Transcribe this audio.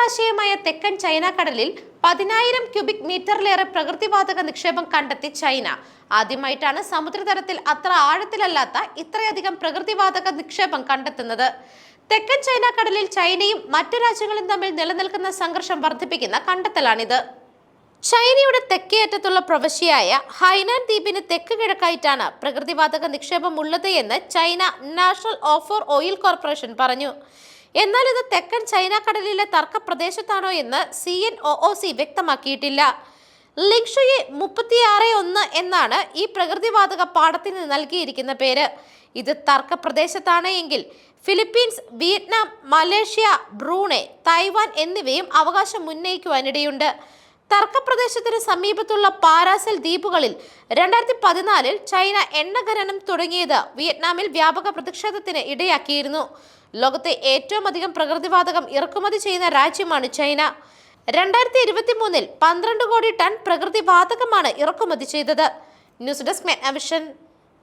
ജലാശയമായ തെക്കൻ ചൈന കടലിൽ പതിനായിരം ക്യൂബിക് മീറ്ററിലേറെ പ്രകൃതിവാതക നിക്ഷേപം കണ്ടെത്തി ചൈന. ആദ്യമായിട്ടാണ് സമുദ്രതലത്തിൽ അത്ര ആഴത്തിലല്ലാത്ത ഇത്രയധികം പ്രകൃതിവാതക നിക്ഷേപം കണ്ടെത്തുന്നത്. തെക്കൻ ചൈന കടലിൽ ചൈനയും മറ്റു രാജ്യങ്ങളും തമ്മിൽ നിലനിൽക്കുന്ന സംഘർഷം വർദ്ധിപ്പിക്കുന്ന കണ്ടെത്തലാണിത്. ചൈനയുടെ തെക്കേയറ്റത്തുള്ള പ്രവശ്യയായ ഹൈനാൻ ദ്വീപിന് തെക്ക് കിഴക്കായിട്ടാണ് പ്രകൃതിവാതക നിക്ഷേപം ഉള്ളത് എന്ന് China national offshore oil corporation പറഞ്ഞു. എന്നാൽ ഇത് തെക്കൻ ചൈന കടലിലെ തർക്ക പ്രദേശത്താണോ എന്ന് C N O O C വ്യക്തമാക്കിയിട്ടില്ല. Lingshui മുപ്പത്തിയാറ് ഒന്ന് എന്നാണ് ഈ പ്രകൃതിവാതക പാടത്തിന് നൽകിയിരിക്കുന്ന പേര്. ഇത് തർക്ക പ്രദേശത്താണ് എങ്കിൽ Philippines Vietnam Malaysia Brunei Taiwan എന്നിവയും അവകാശം ഉന്നയിക്കുവാനിടയുണ്ട്. തർക്കപ്രദേശത്തിന് സമീപത്തുള്ള പാരാസൽ ദ്വീപുകളിൽ രണ്ടായിരത്തി പതിനാലിൽ ചൈന എണ്ണ ഖനനം തുടങ്ങിയത് വിയറ്റ്നാമിൽ വ്യാപക പ്രതിഷേധത്തിന് ഇടയാക്കിയിരുന്നു. ലോകത്തെ ഏറ്റവും അധികം പ്രകൃതിവാതകം ഇറക്കുമതി ചെയ്യുന്ന രാജ്യമാണ് ചൈന. രണ്ടായിരത്തി ഇരുപത്തി മൂന്നിൽ പന്ത്രണ്ട് കോടി ടൺ പ്രകൃതിവാതകമാണ് ഇറക്കുമതി ചെയ്തത്. News desk മെഗ്നവിഷൻ.